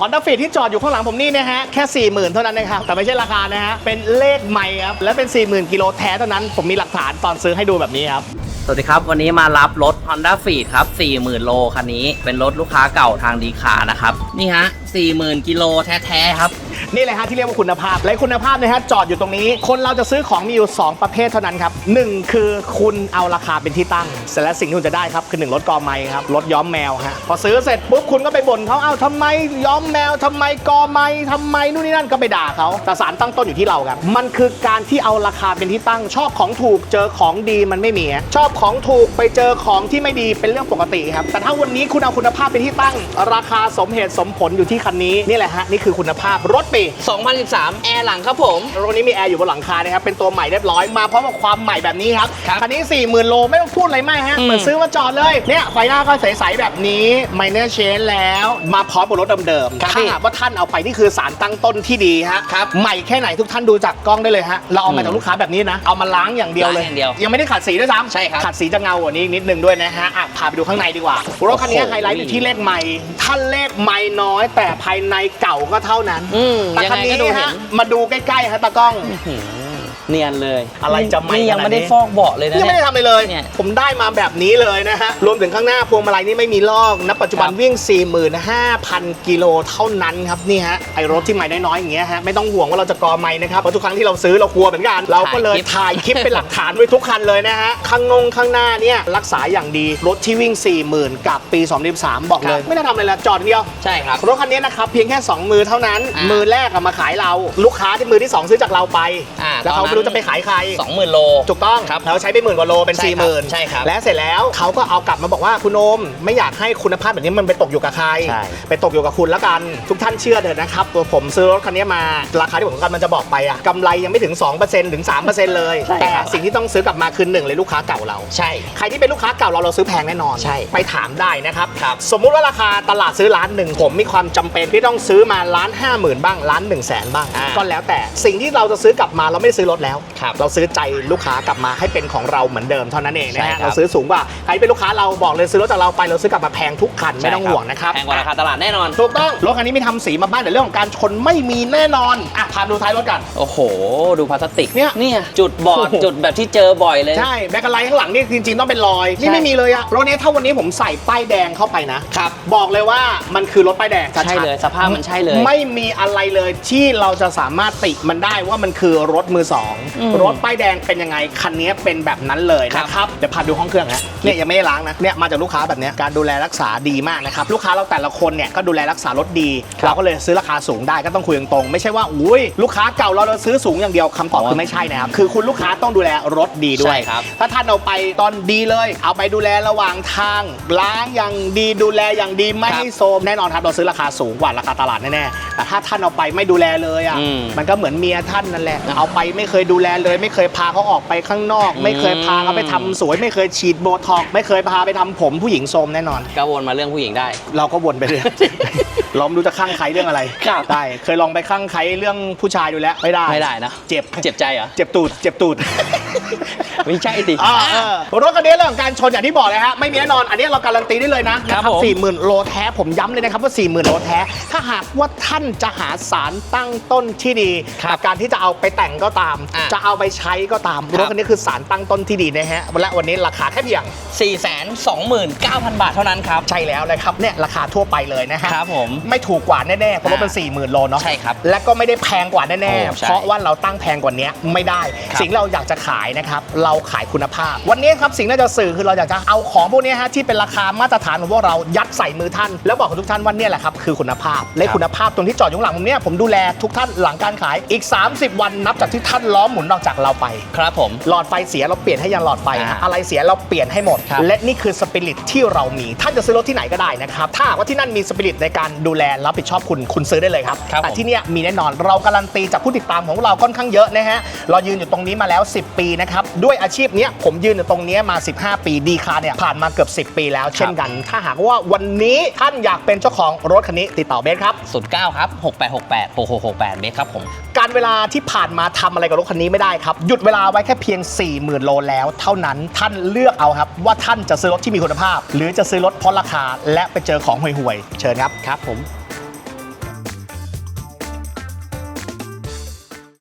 Honda Fit ที่จอดอยู่ข้างหลังผมนี่นะฮะ แค่ 40,000 เท่านั้นนะครับ แต่ไม่ใช่ราคานะฮะ เป็นเลขใหม่ครับ และเป็น 40,000 กิโลแท้เท่านั้น ผมมีหลักฐานตอนซื้อให้ดูแบบนี้ครับ สวัสดีครับ วันนี้มารับรถ Honda f e e d ครับ 40,000 โลคันนี้ เป็นรถลูกค้าเก่าทางดีคานะครับ นี่ฮะ 40,000 กิโลแท้ๆครับ นี่เลยฮะที่เรียกว่าคุณภาพ และคุณภาพนะฮะจอดอยู่ตรงนี้ คนเราจะซื้อของมีอยู่ 2 ประเภทเท่านั้นครับหนึ่งคือคุณเอาราคาเป็นที่ตั้งเสร็จแล้วสิ่งที่คุณจะได้ครับคือหนึ่งรถกอไม้ครับรถย้อมแมวฮะพอซื้อเสร็จปุ๊บคุณก็ไปบ่นเขาเอาทำไมย้อมแมวทำไมกอไม้ทำไมนู่นนี่นั่นก็ไปด่าเขาแต่สารตั้งต้นอยู่ที่เราครับมันคือการที่เอาราคาเป็นที่ตั้ง ชอบของถูกเจอของดีมันไม่มี ชอบของถูกไปเจอของที่ไม่ดีเป็นเรื่องปกติครับแต่ถ้าวันนี้คุณเอาคุณภาพเป็นที่ตั้ง ราคาสมเหตุสมผลอยู่ที่คันนี้นี่แหละฮะนี่คือคุณภาพรถปี 2013 แอร์หลังครับผม รถนี้มีแอร์อยู่บนหลังคานะครับ เป็นตัวใหม่เรียบร้อย มาพร้อมกับความใหม่แบบนี้ครับ ครับคันนี้ 40,000 โลไม่ต้องพูดอะไรมากฮะ อืม เหมือนซื้อมาจอดเลย เนี่ย ไฟหน้าก็ใส ๆ แบบนี้ ไมเนอร์เชนแล้ว มาพร้อมกับรถเดิมๆครับถ้าหากว่าท่านเอาไปนี่คือสารตั้งต้นที่ดีฮะ ครับใหม่แค่ไหนทุกท่านดูจากกล้องได้เลยฮะ เราเอามาจากลูกค้าแบบนี้นะ เอามาล้างอย่างเดียวเลย ล้างอย่างเดียวยังไม่ได้ขัดสีด้วยซ้ำใช่ครับขัดสีจะเงากว่านี้อีกนิดนึงด้วยนะฮะอะพาไปดูข้างในดีกว่ารถคันนี้โอ้โห ไฮไลท์อยู่ที่เลขใหม่ท่านเลขใหม่น้อย แต่ภายในเก่าก็เท่านั้น อืมแต่ยังคันไงก็นี้ดูเห็ฮะนมาดูใกล้ๆฮะตากล้องหืม เนียนเลยอะไรจะไหม้นี่ยังขนาดนี้ไม่ได้ฟอกเบาะเลยนะ ยังไม่เนี่ได้ยทำเลยเลย เนี่ย ผมได้มาแบบนี้เลยนะฮะ รวมถึงข้างหน้าพวงมาลัยนี่ไม่มีลอกณปัจจุบันครับวิ่ง 45,000 กิโลเท่านั้นครับนี่ฮะไอรถที่ใหม่น้อยๆอย่างเงี้ยฮะไม่ต้องห่วงว่าเราจะกอไม่นะครับเพราะทุกครั้งที่เราซื้อเรากลัวเหมือนกันเราก็เลยถ่ายคลิปเป็นหลักฐานไว้ทุกคันเลยนะฮะข้างนงข้างหน้าเนี่ยรักษาอย่างดีรถที่วิ่ง 40,000 กับปี 2013 บอกเลย ไม่ได้ทำอะไรเลยจอดอย่างเดียวใช่ครับรถคันนี้นะครับเพียงแค่ 2 มือเท่านั้นอ่ามืมือแรกอะมาขายเราลูกค้าที่มือที่ 2 ซื้อจากเราไปอ่าแล้วเขาตอนนั้นไม่รู้จะไปขายใคร 20,000 โล ถูกต้องครับแล้วใช้ไปหมื่นกว่าโลเป็นใช่4ี่คหรับมื่นใช่ครับและเสร็จแล้วเขาก็เอากลับมาบอกว่าคุณโอมไม่อยากให้คุณภาพแบบนี้มันไปตกอยู่กับใคร ใช่ ไปตกอยู่กับคุณแล้วกันทุกท่านเชื่อเถอะนะครับตัวผมซื้อรถคันนี้มาราคาที่ผมกำลังจะบอกไปอะกำไรยังไม่ถึง 2%ถึง 3%เลยใช่แต่ครับสิ่งที่ต้องซื้อกลับมาคือหนึ่งเลยลูกค้าเก่าเรา ใช่ ใครที่เป็นลูกค้าเก่าเราเราซื้อแพงแน่นอนใช่ไปถามได้นะครับครับ สมมุติว่าราคาตลาดซื้อล้านหนึ่งผมมีความจำเป็นที่ต้องซื้อมาล้านห้าหมื่นบ้างล้านหนึ่งแสนบ้าง อ่า ก็แล้วแต่สิ่งที่เราจะซื้อกลับมาเราไม่ได้ซื้อรถแล้วครับเราซื้อใจลูกค้ากลับมาให้เป็นของเราเหมือนเดิมเท่านั้นเองนะใช่ฮะครับเราซื้อสูงกว่าใครเป็นลูกค้าเราบอกเลยซื้อรถจากเราไปเราซื้อกลับมาแพงทุกคันไม่ต้องห่วงนะครับแพงกว่าราคาตลาดแน่นอนถูกต้องรถคันนี้มีทำสีมาบ้างแต่เรื่องของการชนไม่มีแน่นอนอะพาดูท้ายรถกันโอ้โห ดูพลาสติกเนี่ยเนี่ยจุดบอดโอ้โหจุดแบบที่เจอบ่อยเลยใช่แบ็คไลท์ข้างหลังนี่จริงๆต้องเป็นรอยนี่ใช่ไม่มีเลยอะรถนี้ถ้าวันนี้ผมใส่ป้ายแดงเข้าไปนะครับบอกเลยว่ามันคือรถป้ายแดงชัดๆใช่เลยสภาพมันใช่เลย ไม่มีอะไรเลยที่เราจะสามารถติมันได้ว่ามันคือรถมือสองอืมรถป้ายแดงเป็นยังไงคันนี้เป็นแบบนั้นเลยครับนะครับเดี๋ยวพาดูห้องเครื่องนะเนี่ยยังไม่ได้ล้างนะเนี่ยมาจากลูกค้าแบบเนี้ยการดูแลรักษาดีมากนะครับลูกค้าเราแต่ละคนเนี่ยก็ดูแลรักษารถดีครับเราก็เลยซื้อราคาสูงได้ก็ต้องคุยตรงๆไม่ใช่ว่าอุ้ยลูกค้าเก่าเราเราซื้อสูงอย่างเดียวคำตอบอ๋อคือไม่ใช่นะครับคือคุณลูกค้าต้องดูแลรถดีด้วยใช่ครับถ้าท่านเอาไปตอนดีเลย เอาไปดูแลระหว่างทางล้างอย่างดีดูแลอย่างดีไม่ให้โทรมแน่นอนครับเราซื้อราคาสูงกว่าราคาตลาดแน่ๆแต่ถ้าท่านเอาไปไม่ดูแลเลยอะอืมมันก็เหมือนเมียท่านนั่นแหละเอาไปไม่เคยดูแลเลย ไม่เคยพาเขาออกไปข้างนอก ไม่เคยพาเขาไปทำสวย ไม่เคยฉีดโบท็อกซ์ไม่เคยพาไปทำผมผู้หญิงโทรมแน่นอน ก็วนมาเรื่องผู้หญิงได้ เราก็วนไปเรื่อย เราไม่รู้จะข้างใครเรื่องอะไรครับ ได้ เคยลองไปข้างใครเรื่องผู้ชายดูแล้วไม่ได้ ไม่ได้นะเจ็บ เจ็บใจเหรอ เจ็บตูด เจ็บตูด ไม่ใช่ดิอ่าเออรถคันนี้เรื่องของการชนอย่างที่บอกเลยฮะไม่มีแน่นอนอันนี้เราการันตีได้เลยนะครับผม สี่หมื่นโลแท้ผมย้ำเลยนะครับว่า4 0,000โลแท้ ถ้าหากว่าท่านจะหาสารตั้งต้นที่ดีครับกับการที่จะเอาไปแต่งก็ตามอะจะเอาไปใช้ก็ตามครับรถคันนี้คือสารตั้งต้นที่ดีนะฮะและวันนี้ราคาแค่เพียง 429,000 บาทเท่านั้นครับ ใช่แล้วนะครับเนี่ยราคาทั่วไปเลยนะฮะครับผมไม่ถูกกว่าแน่ๆเพราะว่าเป็นอ่า4 0,000โลเนาะใช่ครับและก็ไม่ได้แพงกว่าแน่โอ้ๆ ใช่เพราะว่าเราตั้งแพงกว่านี้ไม่ได้ ครับสิ่งที่เราอยากจะขายนะครับเราขายคุณภาพ วันนี้ครับสิ่งที่เราจะสื่อคือเราอยากจะเอาของพวกนี้ฮะที่เป็นราคามาตรฐานของพวกเรายัดใส่มือท่าน แล้วบอกกับทุกท่านว่าเนี่ยแหละครับคือคุณภาพและคุณภาพตรงที่จอดอยู่ข้างหลังผมเนี่ยผมดูแลทุกท่านหลังการขายอีก 30 วันนับจากที่ท่านล้อมหมุนออกจากเราไปครับผมหลอดไฟเสียเราเปลี่ยนให้ยังหลอดไฟนะอ่าอะไรเสียเราเปลี่ยนให้หมดครับและนี่คือสปิริตที่เรามีท่านจะซื้อรถที่ไหนก็ได้นะครับถ้าหากว่าที่นั่นมีสปิริตในการดูแลรับผิดชอบคุณคุณซื้อได้เลยครับครับแต่ผมที่เนี่ยมีแน่นอนเราการันตีจากผู้ติดตามของเราค่อนข้างเยอะนะฮะเรายืนอยู่ตรงนี้มาแล้ว 10 ปีนะครับด้วยอาชีพเนี้ยผมยืนอยู่ตรงเนี้ยมา 15 ปีดีคาเนี่ยผ่านมาเกือบ 10 ปีแล้วเช่นกัน ถ้าหากว่าวันนี้ท่านอยากเป็นเจ้าของรถคันนี้ติดต่อเบสครับ09ครับ6868 6668เบสครับผมการเวลาที่ผ่านมาทำอะไรกับรถคันนี้ไม่ได้ครับหยุดเวลาไว้แค่เพียง 40,000 โลแล้วเท่านั้นท่านเลือกเอาครับ ว่าท่านจะซื้อรถที่มีคุณภาพ หรือจะซื้อรถเพราะราคา และไปเจอของห่วยๆเชิญครับครับผม